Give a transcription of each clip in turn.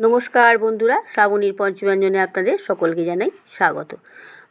নমস্কার বন্ধুরা, শ্রাবণীর পঞ্চব্যঞ্জনে আপনাদের সকলকে জানাই স্বাগত।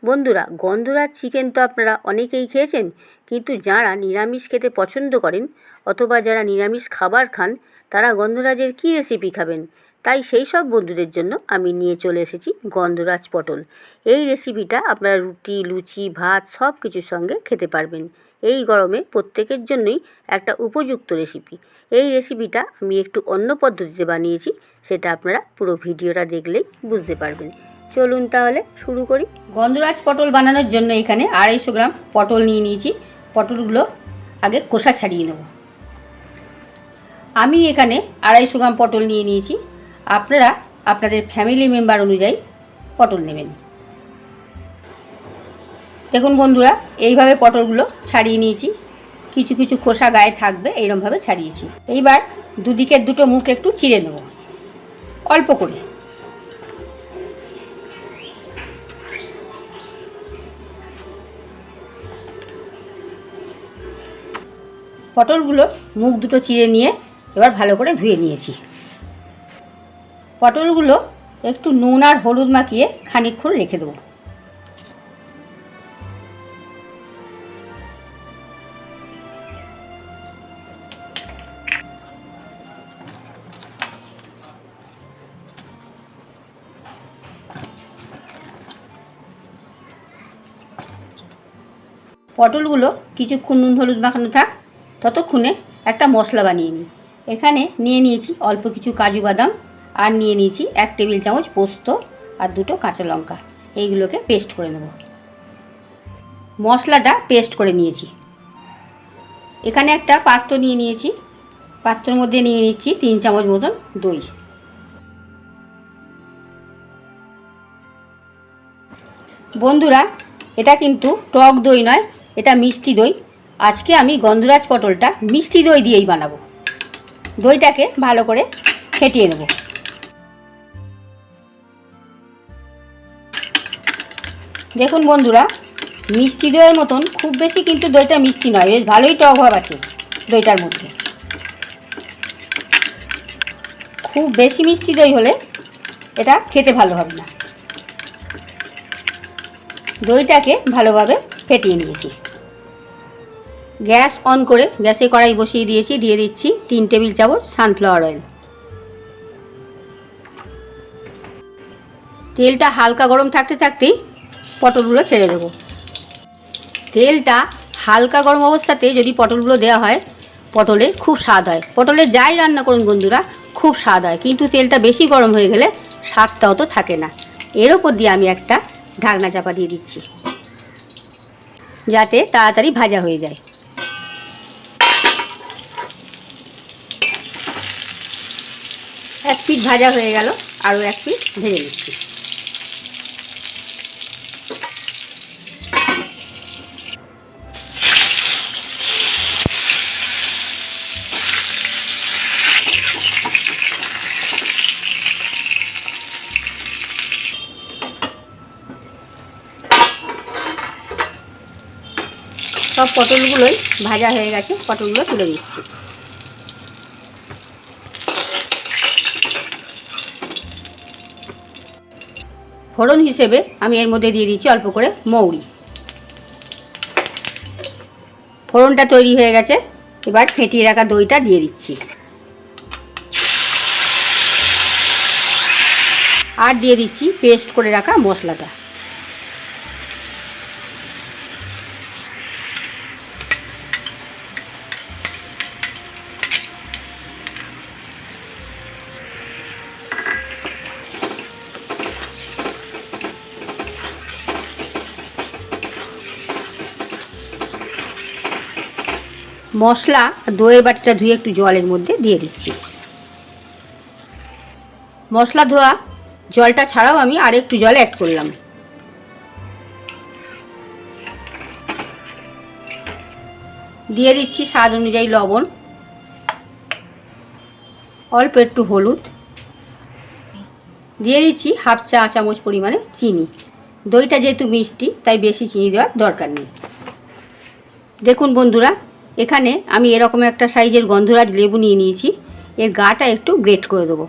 বন্ধুরা, গন্ধরাজ চিকেন তো আপনারা অনেকেই খেয়েছেন, কিন্তু যারা নিরামিষ খেতে পছন্দ করেন অথবা যারা নিরামিষ খাবার খান, তারা গন্ধরাজের কী রেসিপি খাবেন? তাই সেই সব বন্ধুদের জন্য আমি নিয়ে চলে এসেছি গন্ধরাজ পটল। এই রেসিপিটা আপনারা রুটি, লুচি, ভাত সব কিছুর সঙ্গে খেতে পারবেন। এই গরমে প্রত্যেকের জন্যই একটা উপযুক্ত রেসিপি এই রেসিপিটা আমি একটু অন্য পদ্ধতিতে বানিয়েছি, সেটা আপনারা পুরো ভিডিওটা দেখলেই বুঝতে পারবেন। চলুন তাহলে শুরু করি। গন্ধরাজ পটল বানানোর জন্য এখানে আড়াইশো গ্রাম পটল নিয়ে নিয়েছি। পটলগুলো আগে খোসা ছাড়িয়ে নেব। আমি এখানে আড়াইশো গ্রাম পটল নিয়ে নিয়েছি। আপনারা আপনাদের ফ্যামিলি মেম্বার অনুযায়ী পটল নেবেন। দেখুন বন্ধুরা, এইভাবে পটলগুলো ছাড়িয়ে নিয়েছি। কিছু কিছু খোসা গায়ে থাকবে এইরকমভাবে ছাড়িয়েছি। এইবার দুদিকের দুটো মুখ একটু চিড়ে নেব। অল্প করে। পটলগুলো মুখ দুটো চিড়ে নিয়ে এবার ভালো করে ধুয়ে নিয়েছি। পটলগুলো একটু নুন আর হলুদ মাখিয়ে খানিকক্ষণ রেখে দেবো। পটলগুলো কিছুক্ষণ নুন হলুদ মাখানো থাক, ততক্ষণে একটা মশলা বানিয়ে নিই। এখানে নিয়ে নিয়েছি অল্প কিছু কাজু বাদাম আর নিয়ে নিয়েছি এক টেবিল চামচ পোস্ত আর দুটো কাঁচা লঙ্কা। এইগুলোকে পেস্ট করে নেব। মশলাটা পেস্ট করে নিয়েছি। এখানে একটা পাত্র নিয়ে নিয়েছি। পাত্রের মধ্যে নিয়ে নিচ্ছি তিন চামচ মতন দই। বন্ধুরা, এটা কিন্তু টক দই নয় এটা মিষ্টি দই। আজকে আমি গন্ধরাজ পটলটা মিষ্টি দই দিয়েই বানাবো। দইটাকে ভালো করে ফেটিয়ে নেব। দেখুন বন্ধুরা, মিষ্টি দইয়ের মতন খুব বেশি কিন্তু দইটা মিষ্টি নয়, বেশ ভালোই টক ভাব আছে দইটার মধ্যে। খুব বেশি মিষ্টি দই হলে এটা খেতে ভালো হবে না। দইটাকে ভালোভাবে ফেটিয়ে নিয়েছি। গ্যাস অন করে গ্যাসে কড়াই বসিয়ে দিয়েছি, দিয়ে দিচ্ছি তিন টেবিল চামচ সানফ্লাওয়ার অয়েল। তেলটা হালকা গরম থাকতে থাকতেই পটলগুলো ছেড়ে দেবো। তেলটা হালকা গরম অবস্থাতে যদি পটলগুলো দেওয়া হয়, পটলে খুব স্বাদ হয়। পটলে যাই রান্না করুন বন্ধুরা, খুব স্বাদ হয়। কিন্তু তেলটা বেশি গরম হয়ে গেলে স্বাদটা অত থাকে না। এর ওপর দিয়ে আমি একটা ঢাকনা চাপা দিয়ে দিচ্ছি। যাতে তাড়াতাড়ি ভাজা হয়ে যায়। এক পিঠ ভাজা হয়ে গেল, আরও এক পিঠ ভেজে নিচ্ছি। সব পটলগুলোই ভাজা হয়ে গেছে, পটলগুলো তুলে দিচ্ছি ফোড়ন হিসেবে আমি এর মধ্যে দিয়ে দিচ্ছি অল্প করে মৌরি। ফোড়নটা তৈরি হয়ে গেছে, এবার ফেটিয়ে রাখা দইটা দিয়ে দিচ্ছি। আর দিয়ে দিচ্ছি পেস্ট করে রাখা মশলাটা। মশলা দইয়ের বাটিটা ধুয়ে একটু জলের মধ্যে দিয়ে দিচ্ছি। মশলা ধোয়া জলটা ছাড়াও আমি আর একটু জল অ্যাড করলাম। দিয়ে দিচ্ছি স্বাদ অনুযায়ী লবণ, অল্প একটু হলুদ। দিয়ে দিচ্ছি হাফ চা চামচ পরিমাণে চিনি। দইটা যেহেতু মিষ্টি, তাই বেশি চিনি দেওয়ার দরকার নেই। দেখুন বন্ধুরা এখানে আমি এরকম একটা সাইজের গন্ধরাজ লেবু নিয়ে নিয়েছি। এর গাটা একটু গ্রেট করে দেবো।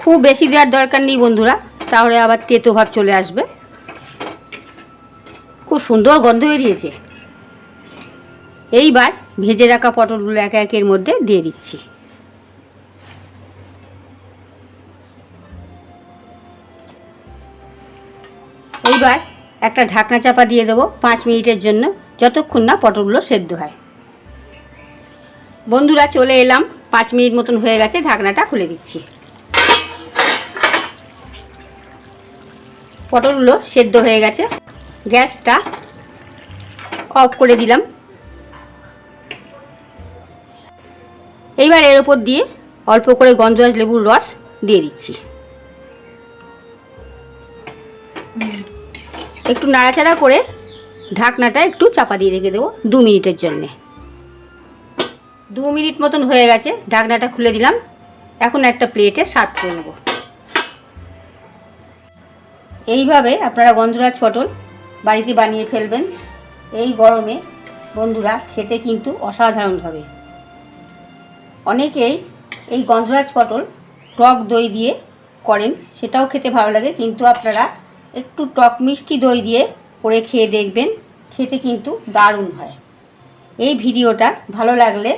খুব বেশি দেওয়ার দরকার নেই বন্ধুরা, তাহলে আবার তেতো ভাব চলে আসবে। খুব সুন্দর গন্ধ বেরিয়েছে। এইবার ভেজে রাখা পটলগুলো একে একের মধ্যে দিয়ে দিচ্ছি। এইবার একটা ঢাকনা চাপা দিয়ে দেবো পাঁচ মিনিটের জন্য, যতক্ষণ না পটলগুলো সেদ্ধ হয়। বন্ধুরা, চলে এলাম। পাঁচ মিনিট মতন হয়ে গেছে, ঢাকনাটা খুলে দিচ্ছি। পটলগুলো সেদ্ধ হয়ে গেছে। গ্যাসটা অফ করে দিলাম। এইবার এর ওপর দিয়ে অল্প করে গন্ধরাজ লেবুর রস দিয়ে দিচ্ছি। একটু নাড়াচাড়া করে ঢাকনাটা একটু চাপা দিয়ে রেখে দেবো দু মিনিটের জন্যে। দু মিনিট মতন হয়ে গেছে, ঢাকনাটা খুলে দিলাম। এখন একটা প্লেটে সার্ভ করে নেব। এইভাবে আপনারা গন্ধরাজ পটল বাড়িতে বানিয়ে ফেলবেন। এই গরমে বন্ধুরা খেতে কিন্তু অসাধারণ হবে। অনেকেই এই গন্ধরাজ পটল টক দই দিয়ে করেন, সেটাও খেতে ভালো লাগে, কিন্তু আপনারা একটু টক মিষ্টি দই দিয়ে করে খেয়ে দেখবেন, খেতে কিন্তু দারুণ হয়। এই ভিডিওটা ভালো লাগলে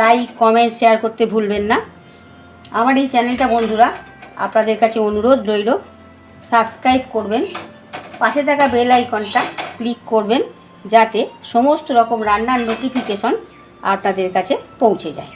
লাইক, কমেন্ট, শেয়ার করতে ভুলবেন না। আমার এই চ্যানেলটা বন্ধুরা, আপনাদের কাছে অনুরোধ রইল, সাবস্ক্রাইব করবেন, পাশে থাকা বেল আইকনটা ক্লিক করবেন, যাতে সমস্ত রকম রান্নার নোটিফিকেশন আপনাদের কাছে পৌঁছে যায়।